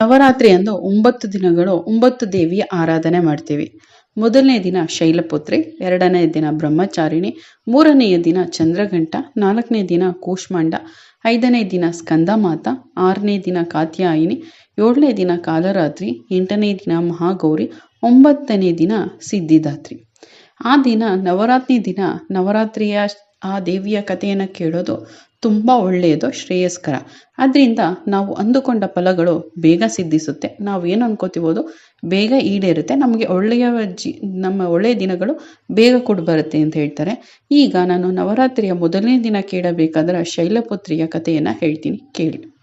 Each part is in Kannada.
ನವರಾತ್ರಿ ಅಂದು ಒಂಬತ್ತು ದಿನಗಳು ಒಂಬತ್ತು ದೇವಿಯ ಆರಾಧನೆ ಮಾಡ್ತೀವಿ. ಮೊದಲನೇ ದಿನ ಶೈಲಪುತ್ರಿ, ಎರಡನೇ ದಿನ ಬ್ರಹ್ಮಚಾರಿಣಿ ಮೂರನೆಯ ದಿನ ಚಂದ್ರಘಂಟ, ನಾಲ್ಕನೇ ದಿನ ಕೂಷ್ಮಾಂಡ, ಐದನೇ ದಿನ ಸ್ಕಂದಮಾತ, ಆರನೇ ದಿನ ಕಾತ್ಯಾಯಿನಿ, ಏಳನೇ ದಿನ ಕಾಲರಾತ್ರಿ, ಎಂಟನೇ ದಿನ ಮಹಾಗೌರಿ, ಒಂಬತ್ತನೇ ದಿನ ಸಿದ್ಧಿದಾತ್ರಿ. ಆ ದಿನ ನವರಾತ್ರಿ ದಿನ ನವರಾತ್ರಿಯ ಆ ದೇವಿಯ ಕಥೆಯನ್ನು ಕೇಳೋದು ತುಂಬ ಒಳ್ಳೆಯದು, ಶ್ರೇಯಸ್ಕರ. ಅದರಿಂದ ನಾವು ಅಂದುಕೊಂಡ ಫಲಗಳು ಬೇಗ ಸಿದ್ಧಿಸುತ್ತೆ. ನಾವು ಏನು ಅನ್ಕೋತೀವೋದು? ಬೇಗ ಈಡೇರುತ್ತೆ. ನಮಗೆ ಒಳ್ಳೆಯ ಜಿ, ನಮ್ಮ ಒಳ್ಳೆಯ ದಿನಗಳು ಬೇಗ ಕೂಡ ಬರುತ್ತೆ ಅಂತ ಹೇಳ್ತಾರೆ. ಈಗ ನಾನು ನವರಾತ್ರಿಯ ಮೊದಲನೇ ದಿನ ಕೇಳಬೇಕಾದ್ರೆ ಶೈಲಪುತ್ರಿಯ ಕಥೆಯನ್ನು ಹೇಳ್ತೀನಿ. ಕೇಳಿ.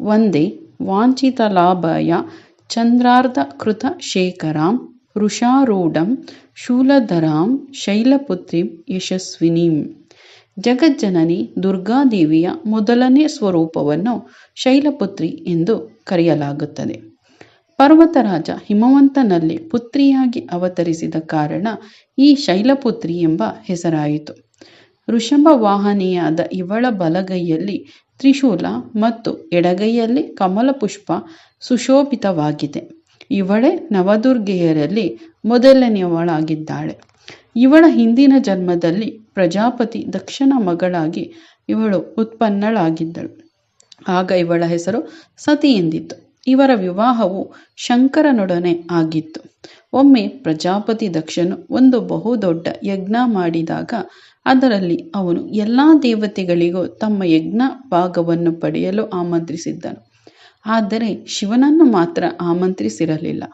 ಒಂದೇ ವಾಂಛಿತ ಲಾಭಯ ಚಂದ್ರಾರ್ಧ ಕೃತ ಶೇಖರಾಂ ವೃಷಾರೂಢಂ ಶೂಲಧರಾಂ ಶೈಲಪುತ್ರಿಂ ಯಶಸ್ವಿನೀಂ ಜಗಜ್ಜನನಿ ದುರ್ಗಾದೇವಿಯ ಮೊದಲನೇ ಸ್ವರೂಪವನ್ನು ಶೈಲಪುತ್ರಿ ಎಂದು ಕರೆಯಲಾಗುತ್ತದೆ. ಪರ್ವತರಾಜ ಹಿಮವಂತನಲ್ಲಿ ಪುತ್ರಿಯಾಗಿ ಅವತರಿಸಿದ ಕಾರಣ ಈ ಶೈಲಪುತ್ರಿ ಎಂಬ ಹೆಸರಾಯಿತು. ಋಷಭ ವಾಹನಿಯಾದ ಇವಳ ಬಲಗೈಯಲ್ಲಿ ತ್ರಿಶೂಲ ಮತ್ತು ಎಡಗೈಯಲ್ಲಿ ಕಮಲ ಪುಷ್ಪ ಸುಶೋಭಿತವಾಗಿದೆ. ಇವಳೇ ನವದುರ್ಗೆಯರಲ್ಲಿ ಮೊದಲನೆಯವಳಾಗಿದ್ದಾಳೆ. ಇವಳ ಹಿಂದಿನ ಜನ್ಮದಲ್ಲಿ ಪ್ರಜಾಪತಿ ದಕ್ಷನ ಮಗಳಾಗಿ ಇವಳು ಉತ್ಪನ್ನಳಾಗಿದ್ದಳು. ಆಗ ಇವಳ ಹೆಸರು ಸತಿ ಎಂದಿತ್ತು. ಇವರ ವಿವಾಹವು ಶಂಕರನೊಡನೆ ಆಗಿತ್ತು. ಒಮ್ಮೆ ಪ್ರಜಾಪತಿ ದಕ್ಷನು ಒಂದು ಬಹುದೊಡ್ಡ ಯಜ್ಞ ಮಾಡಿದಾಗ ಅದರಲ್ಲಿ ಅವನು ಎಲ್ಲ ದೇವತೆಗಳಿಗೂ ತಮ್ಮ ಯಜ್ಞ ಭಾಗವನ್ನು ಪಡೆಯಲು ಆಮಂತ್ರಿಸಿದ್ದನು. ಆದರೆ ಶಿವನನ್ನು ಮಾತ್ರ ಆಮಂತ್ರಿಸಿರಲಿಲ್ಲ.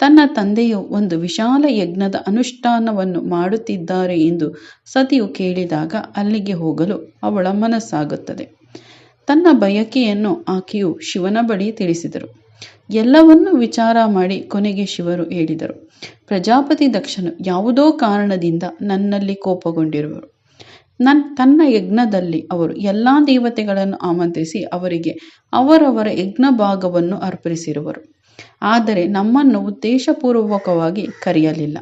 ತನ್ನ ತಂದೆಯು ಒಂದು ವಿಶಾಲ ಯಜ್ಞದ ಅನುಷ್ಠಾನವನ್ನು ಮಾಡುತ್ತಿದ್ದಾರೆ ಎಂದು ಸತಿಯು ಕೇಳಿದಾಗ ಅಲ್ಲಿಗೆ ಹೋಗಲು ಅವಳ ಮನಸ್ಸಾಗುತ್ತದೆ. ತನ್ನ ಬಯಕೆಯನ್ನು ಆಕೆಯು ಶಿವನ ಬಳಿ ತಿಳಿಸಿದರು. ಎಲ್ಲವನ್ನೂ ವಿಚಾರ ಮಾಡಿ ಕೊನೆಗೆ ಶಿವರು ಹೇಳಿದರು, ಪ್ರಜಾಪತಿ ದಕ್ಷನು ಯಾವುದೋ ಕಾರಣದಿಂದ ನನ್ನಲ್ಲಿ ಕೋಪಗೊಂಡಿರುವರು ನನ್, ತನ್ನ ಯಜ್ಞದಲ್ಲಿ ಅವರು ಎಲ್ಲ ದೇವತೆಗಳನ್ನು ಆಮಂತ್ರಿಸಿ ಅವರಿಗೆ ಅವರವರ ಯಜ್ಞ ಭಾಗವನ್ನು ಅರ್ಪಿಸಿರುವರು ಆದರೆ ನಮ್ಮನ್ನು ಉದ್ದೇಶಪೂರ್ವಕವಾಗಿ ಕರೆಯಲಿಲ್ಲ.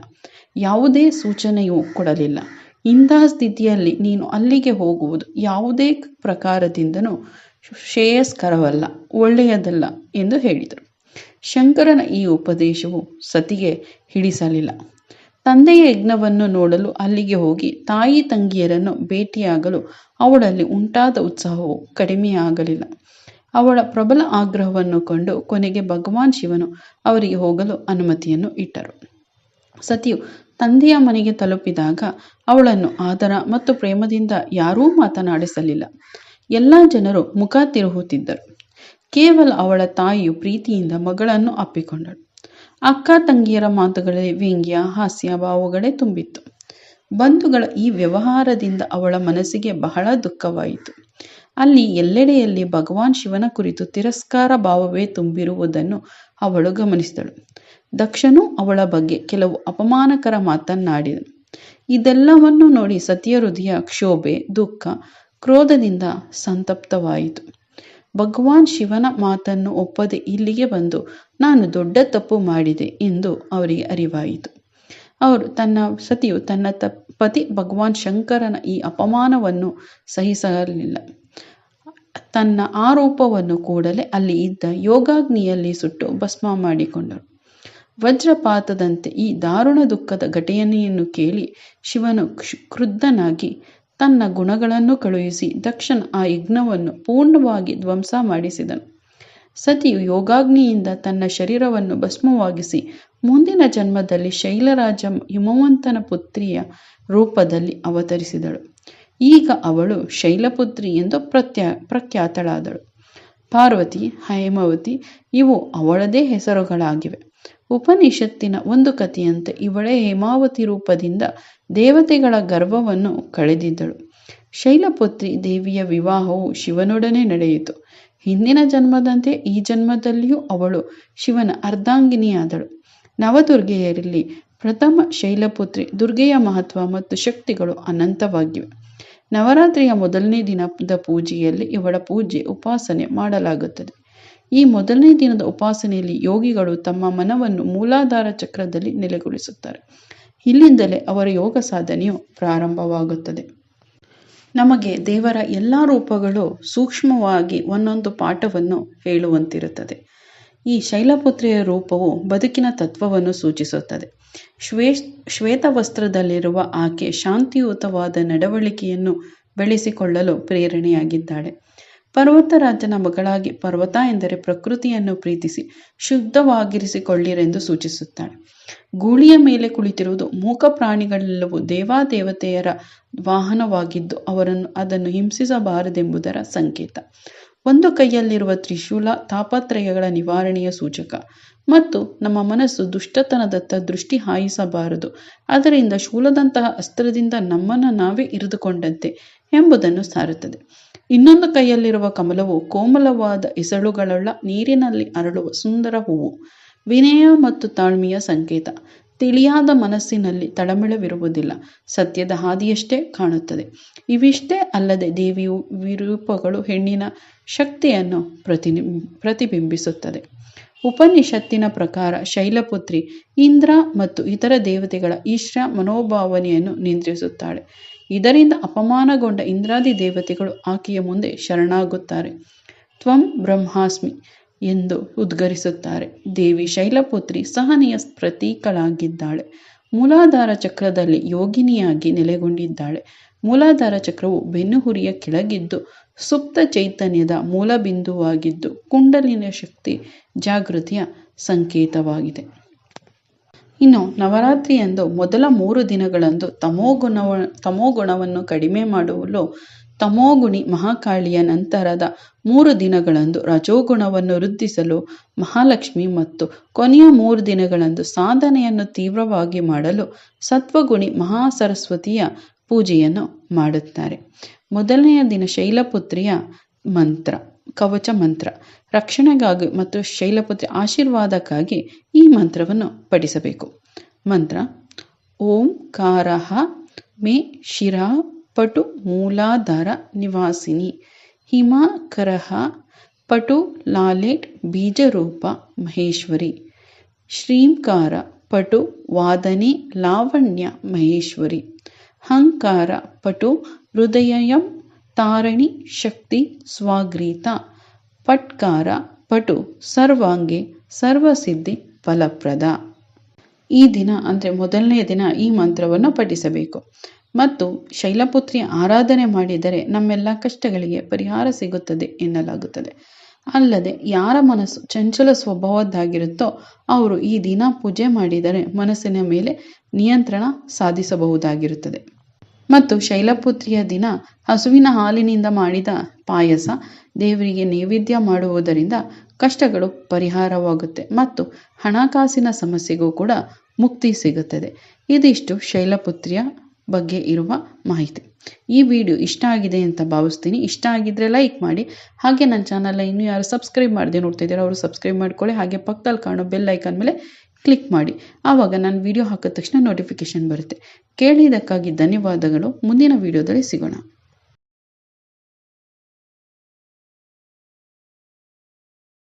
ಯಾವುದೇ ಸೂಚನೆಯೂ ಕೊಡಲಿಲ್ಲ. ಇಂತಹ ಸ್ಥಿತಿಯಲ್ಲಿ ನೀನು ಅಲ್ಲಿಗೆ ಹೋಗುವುದು ಯಾವುದೇ ಪ್ರಕಾರದಿಂದನೂ ಶ್ರೇಯಸ್ಕರವಲ್ಲ, ಒಳ್ಳೆಯದಲ್ಲ ಎಂದು ಹೇಳಿದರು. ಶಂಕರನ ಈ ಉಪದೇಶವು ಸತಿಗೆ ಹಿಡಿಸಲಿಲ್ಲ. ತಂದೆಯ ಯಜ್ಞವನ್ನು ನೋಡಲು ಅಲ್ಲಿಗೆ ಹೋಗಿ ತಾಯಿ ತಂಗಿಯರನ್ನು ಭೇಟಿಯಾಗಲು ಅವಳಲ್ಲಿ ಉಂಟಾದ ಉತ್ಸಾಹವು ಕಡಿಮೆಯಾಗಲಿಲ್ಲ. ಅವಳ ಪ್ರಬಲ ಆಗ್ರಹವನ್ನು ಕಂಡು ಕೊನೆಗೆ ಭಗವಾನ್ ಶಿವನು ಅವರಿಗೆ ಹೋಗಲು ಅನುಮತಿಯನ್ನು ಇಟ್ಟರು. ಸತಿಯು ತಂದೆಯ ಮನೆಗೆ ತಲುಪಿದಾಗ ಅವಳನ್ನು ಆದರ ಮತ್ತು ಪ್ರೇಮದಿಂದ ಯಾರೂ ಮಾತನಾಡಿಸಲಿಲ್ಲ. ಎಲ್ಲ ಜನರು ಮುಖ ತಿರುಹುತ್ತಿದ್ದರು. ಕೇವಲ ಅವಳ ತಾಯಿಯು ಪ್ರೀತಿಯಿಂದ ಮಗಳನ್ನು ಅಪ್ಪಿಕೊಂಡಳು. ಅಕ್ಕ ತಂಗಿಯರ ಮಾತುಗಳಲ್ಲಿ ವ್ಯಂಗ್ಯ, ಹಾಸ್ಯ, ಭಾವಗಳೇ ತುಂಬಿತ್ತು. ಬಂಧುಗಳ ಈ ವ್ಯವಹಾರದಿಂದ ಅವಳ ಮನಸ್ಸಿಗೆ ಬಹಳ ದುಃಖವಾಯಿತು. ಅಲ್ಲಿ ಎಲ್ಲೆಡೆಯಲ್ಲಿ ಭಗವಾನ್ ಶಿವನ ಕುರಿತು ತಿರಸ್ಕಾರ ಭಾವವೇ ತುಂಬಿರುವುದನ್ನು ಅವಳು ಗಮನಿಸಿದಳು. ದಕ್ಷನು ಅವಳ ಬಗ್ಗೆ ಕೆಲವು ಅಪಮಾನಕರ ಮಾತನ್ನಾಡಿದನು. ಇದೆಲ್ಲವನ್ನು ನೋಡಿ ಸತಿಯ ಹೃದಯ ಕ್ಷೋಭೆ, ದುಃಖ, ಕ್ರೋಧದಿಂದ ಸಂತಪ್ತವಾಯಿತು. ಭಗವಾನ್ ಶಿವನ ಮಾತನ್ನು ಒಪ್ಪದೆ ಇಲ್ಲಿಗೆ ಬಂದು ನಾನು ದೊಡ್ಡ ತಪ್ಪು ಮಾಡಿದೆ ಎಂದು ಅವರಿಗೆ ಅರಿವಾಯಿತು. ಅವರು ತನ್ನ ಸತಿಯು ತನ್ನ ತ, ಪತಿ ಭಗವಾನ್ ಶಂಕರನ ಈ ಅಪಮಾನವನ್ನು ಸಹಿಸಲಿಲ್ಲ. ತನ್ನ ಆರೋಪವನ್ನು ಕೂಡಲೇ ಅಲ್ಲಿ ಇದ್ದ ಯೋಗಾಗ್ನಿಯಲ್ಲಿ ಸುಟ್ಟು ಭಸ್ಮ ಮಾಡಿಕೊಂಡರು. ವಜ್ರಪಾತದಂತೆ ಈ ದಾರುಣ ದುಃಖದ ಘಟನೆಯನ್ನು ಕೇಳಿ ಶಿವನು ಕ್ರುದ್ಧನಾಗಿ ತನ್ನ ಗುಣಗಳನ್ನು ಕಳುಹಿಸಿ ದಕ್ಷನ ಆ ಯಜ್ಞವನ್ನು ಪೂರ್ಣವಾಗಿ ಧ್ವಂಸ ಮಾಡಿಸಿದನು. ಸತಿಯು ಯೋಗಾಗ್ನಿಯಿಂದ ತನ್ನ ಶರೀರವನ್ನು ಭಸ್ಮವಾಗಿಸಿ ಮುಂದಿನ ಜನ್ಮದಲ್ಲಿ ಶೈಲರಾಜ ಹಿಮವಂತನ ಪುತ್ರಿಯ ರೂಪದಲ್ಲಿ ಅವತರಿಸಿದಳು. ಈಗ ಅವಳು ಶೈಲಪುತ್ರಿ ಎಂದು ಪ್ರಖ್ಯಾತಳಾದಳು. ಪಾರ್ವತಿ, ಹೇಮಾವತಿ ಇವು ಅವಳದೇ ಹೆಸರುಗಳಾಗಿವೆ. ಉಪನಿಷತ್ತಿನ ಒಂದು ಕಥೆಯಂತೆ ಇವಳೇ ಹೇಮಾವತಿ ರೂಪದಿಂದ ದೇವತೆಗಳ ಗರ್ವವನ್ನು ಕಳೆದಿದ್ದಳು. ಶೈಲಪುತ್ರಿ ದೇವಿಯ ವಿವಾಹವು ಶಿವನೊಡನೆ ನಡೆಯಿತು. ಹಿಂದಿನ ಜನ್ಮದಂತೆ ಈ ಜನ್ಮದಲ್ಲಿಯೂ ಅವಳು ಶಿವನ ಅರ್ಧಾಂಗಿನಿಯಾದಳು ನವದುರ್ಗೆಯರಲ್ಲಿ ಪ್ರಥಮ ಶೈಲಪುತ್ರಿ ದುರ್ಗೆಯ ಮಹತ್ವ ಮತ್ತು ಶಕ್ತಿಗಳು ಅನಂತವಾಗಿವೆ. ನವರಾತ್ರಿಯ ಮೊದಲನೇ ದಿನದ ಪೂಜೆಯಲ್ಲಿ ಇವಳ ಪೂಜೆ ಉಪಾಸನೆ ಮಾಡಲಾಗುತ್ತದೆ. ಈ ಮೊದಲನೇ ದಿನದ ಉಪಾಸನೆಯಲ್ಲಿ ಯೋಗಿಗಳು ತಮ್ಮ ಮನವನ್ನು ಮೂಲಾಧಾರ ಚಕ್ರದಲ್ಲಿ ನೆಲೆಗೊಳಿಸುತ್ತಾರೆ. ಇಲ್ಲಿಂದಲೇ ಅವರ ಯೋಗ ಸಾಧನೆಯು ಪ್ರಾರಂಭವಾಗುತ್ತದೆ. ನಮಗೆ ದೇವರ ಎಲ್ಲ ರೂಪಗಳು ಸೂಕ್ಷ್ಮವಾಗಿ ಒಂದೊಂದು ಪಾಠವನ್ನು ಹೇಳುವಂತಿರುತ್ತದೆ. ಈ ಶೈಲಪುತ್ರಿಯ ರೂಪವು ಬದುಕಿನ ತತ್ವವನ್ನು ಸೂಚಿಸುತ್ತದೆ. ಶ್ವೇ ವಸ್ತ್ರದಲ್ಲಿರುವ ಆಕೆ ಶಾಂತಿಯುತವಾದ ನಡವಳಿಕೆಯನ್ನು ಬೆಳೆಸಿಕೊಳ್ಳಲು ಪ್ರೇರಣೆಯಾಗಿದ್ದಾಳೆ. ಪರ್ವತರಾಜನ ಮಗಳಾಗಿ ಪರ್ವತ ಎಂದರೆ ಪ್ರಕೃತಿಯನ್ನು ಪ್ರೀತಿಸಿ ಶುದ್ಧವಾಗಿರಿಸಿಕೊಳ್ಳಿರೆಂದು ಸೂಚಿಸುತ್ತಾಳೆ. ಗೂಳಿಯ ಮೇಲೆ ಕುಳಿತಿರುವುದು ಮೂಕ ಪ್ರಾಣಿಗಳೆಲ್ಲವೂ ದೇವಾದೇವತೆಯರ ವಾಹನವಾಗಿದ್ದು ಅವರನ್ನು ಅದನ್ನು ಹಿಂಸಿಸಬಾರದೆಂಬುದರ ಸಂಕೇತ. ಒಂದು ಕೈಯಲ್ಲಿರುವ ತ್ರಿಶೂಲ ತಾಪತ್ರಯಗಳ ನಿವಾರಣೆಯ ಸೂಚಕ. ಮತ್ತು ನಮ್ಮ ಮನಸ್ಸು ದುಷ್ಟತನದತ್ತ ದೃಷ್ಟಿ ಹಾಯಿಸಬಾರದು. ಅದರಿಂದ ಶೂಲದಂತಹ ಅಸ್ತ್ರದಿಂದ ನಮ್ಮನ್ನು ನಾವೇ ಇರಿದುಕೊಂಡಂತೆ ಎಂಬುದನ್ನು ಸಾರುತ್ತದೆ. ಇನ್ನೊಂದು ಕೈಯಲ್ಲಿರುವ ಕಮಲವು ಕೋಮಲವಾದ ಎಸಳುಗಳುಳ್ಳ ನೀರಿನಲ್ಲಿ ಅರಳುವ ಸುಂದರ ಹೂವು. ವಿನಯ ಮತ್ತು ತಾಳ್ಮೆಯ ಸಂಕೇತ. ತಿಳಿಯಾದ ಮನಸ್ಸಿನಲ್ಲಿ ತಳಮಳವಿರುವುದಿಲ್ಲ ಸತ್ಯದ ಹಾದಿಯಷ್ಟೇ ಕಾಣುತ್ತದೆ. ಇವಿಷ್ಟೇ ಅಲ್ಲದೆ ದೇವಿಯು ವಿರೂಪಗಳು ಹೆಣ್ಣಿನ ಶಕ್ತಿಯನ್ನು ಪ್ರತಿ ಪ್ರತಿಬಿಂಬಿಸುತ್ತದೆ. ಉಪನಿಷತ್ತಿನ ಪ್ರಕಾರ ಶೈಲಪುತ್ರಿ ಇಂದ್ರ ಮತ್ತು ಇತರ ದೇವತೆಗಳ ಈಶ್ರ ಮನೋಭಾವನೆಯನ್ನು ನಿಯಂತ್ರಿಸುತ್ತಾಳೆ. ಇದರಿಂದ ಅಪಮಾನಗೊಂಡ ಇಂದ್ರಾದಿ ದೇವತೆಗಳು ಆಕೆಯ ಮುಂದೆ ಶರಣಾಗುತ್ತಾರೆ. ತ್ವಂ ಬ್ರಹ್ಮಾಸ್ಮಿ. ಎಂದು ಉದ್ಗರಿಸುತ್ತಾರೆ. ದೇವಿ ಶೈಲಪುತ್ರಿ ಸಹನೆಯ ಪ್ರತೀಕಳಾಗಿದ್ದಾಳೆ. ಮೂಲಾಧಾರ ಚಕ್ರದಲ್ಲಿ ಯೋಗಿನಿಯಾಗಿ ನೆಲೆಗೊಂಡಿದ್ದಾಳೆ. ಮೂಲಾಧಾರ ಚಕ್ರವು ಬೆನ್ನುಹುರಿಯ ಕೆಳಗಿದ್ದು, ಸುಪ್ತ ಚೈತನ್ಯದ ಮೂಲಬಿಂದುವಾಗಿದ್ದು, ಕುಂಡಲಿನ ಶಕ್ತಿ ಜಾಗೃತಿಯ ಸಂಕೇತವಾಗಿದೆ. ಇನ್ನು ನವರಾತ್ರಿಯಂದು ಮೊದಲ ಮೂರು ದಿನಗಳಂದು ತಮೋಗುಣವ ತಮೋಗುಣವನ್ನು ಕಡಿಮೆ ಮಾಡುವಲು ತಮೋಗುಣಿ ಮಹಾಕಾಳಿಯ ನಂತರದ ಮೂರು ದಿನಗಳಂದು ರಜೋಗುಣವನ್ನು ವೃದ್ಧಿಸಲು ಮಹಾಲಕ್ಷ್ಮಿ ಮತ್ತು ಕೊನೆಯ ಮೂರು ದಿನಗಳಂದು ಸಾಧನೆಯನ್ನು ತೀವ್ರವಾಗಿ ಮಾಡಲು ಸತ್ವಗುಣಿ ಮಹಾಸರಸ್ವತಿಯ ಪೂಜೆಯನ್ನು ಮಾಡುತ್ತಾರೆ. ಮೊದಲನೆಯ ದಿನ ಶೈಲಪುತ್ರಿಯ ಮಂತ್ರ. ಕವಚ ಮಂತ್ರ, ರಕ್ಷಣೆಗಾಗಿ ಮತ್ತು ಶೈಲಪುತ್ರಿ ಆಶೀರ್ವಾದಕ್ಕಾಗಿ ಈ ಮಂತ್ರವನ್ನು ಪಠಿಸಬೇಕು. ಮಂತ್ರ, ಓಂ ಕಾರಹ ಮೇ ಶಿರಾ ಪಟು ಮೂಲಾಧಾರ ನಿವಾಸಿನಿ ಹಿಮಾಕರಹ ಪಟು ಲಾಲೇಟ್ ಬೀಜರೂಪ ಮಹೇಶ್ವರಿ, ಶ್ರೀಂಕಾರ ಪಟು ವಾದನೆ ಲಾವಣ್ಯ ಮಹೇಶ್ವರಿ ಹಂಕಾರ ಪಟು ಹೃದಯಂ ತಾರಣಿ ಶಕ್ತಿ ಸ್ವಾಗ್ರೀತ ಪಟ್ಕಾರ ಪಟು ಸರ್ವಾಂಗಿ ಸರ್ವಸಿದ್ಧಿ ಫಲಪ್ರದ. ಈ ದಿನ ಅಂದರೆ ಮೊದಲನೇ ದಿನ ಈ ಮಂತ್ರವನ್ನು ಪಠಿಸಬೇಕು. ಮತ್ತು ಶೈಲಪುತ್ರಿ ಆರಾಧನೆ ಮಾಡಿದರೆ ನಮ್ಮೆಲ್ಲ ಕಷ್ಟಗಳಿಗೆ ಪರಿಹಾರ ಸಿಗುತ್ತದೆ ಎನ್ನಲಾಗುತ್ತದೆ. ಅಲ್ಲದೆ ಯಾರ ಮನಸ್ಸು ಚಂಚಲ ಸ್ವಭಾವದ್ದಾಗಿರುತ್ತೋ ಅವರು ಈ ದಿನ ಪೂಜೆ ಮಾಡಿದರೆ ಮನಸ್ಸಿನ ಮೇಲೆ ನಿಯಂತ್ರಣ ಸಾಧಿಸಬಹುದಾಗಿರುತ್ತದೆ. ಮತ್ತು ಶೈಲಪುತ್ರಿಯ ದಿನ ಹಸುವಿನ ಹಾಲಿನಿಂದ ಮಾಡಿದ ಪಾಯಸ ದೇವರಿಗೆ ನೈವೇದ್ಯ ಮಾಡುವುದರಿಂದ ಕಷ್ಟಗಳು ಪರಿಹಾರವಾಗುತ್ತೆ ಮತ್ತು ಹಣಕಾಸಿನ ಸಮಸ್ಯೆಗೂ ಕೂಡ ಮುಕ್ತಿ ಸಿಗುತ್ತದೆ. ಇದಿಷ್ಟು ಶೈಲಪುತ್ರಿಯ ಬಗ್ಗೆ ಇರುವ ಮಾಹಿತಿ. ಈ ವಿಡಿಯೋ ಇಷ್ಟ ಆಗಿದೆ ಅಂತ ಭಾವಿಸ್ತೀನಿ. ಇಷ್ಟ ಆಗಿದ್ರೆ ಲೈಕ್ ಮಾಡಿ. ಹಾಗೆ ನನ್ನ ಚಾನಲ್ನ ಇನ್ನೂ ಯಾರು ಸಬ್ಸ್ಕ್ರೈಬ್ ಮಾಡದೆ ನೋಡ್ತಿದ್ದೀರೋ ಅವರು ಸಬ್ಸ್ಕ್ರೈಬ್ ಮಾಡ್ಕೊಳ್ಳಿ. ಹಾಗೆ ಪಕ್ಕದಲ್ಲಿ ಕಾಣೋ ಬೆಲ್ ಐಕನ್ ಮೇಲೆ ಕ್ಲಿಕ್ ಮಾಡಿ. ಆವಾಗ ನಾನು ವಿಡಿಯೋ ಹಾಕಿದ ತಕ್ಷಣ ನೋಟಿಫಿಕೇಶನ್ ಬರುತ್ತೆ. ಕೇಳಿದ್ದಕ್ಕಾಗಿ ಧನ್ಯವಾದಗಳು. ಮುಂದಿನ ವಿಡಿಯೋದಲ್ಲಿ ಸಿಗೋಣ.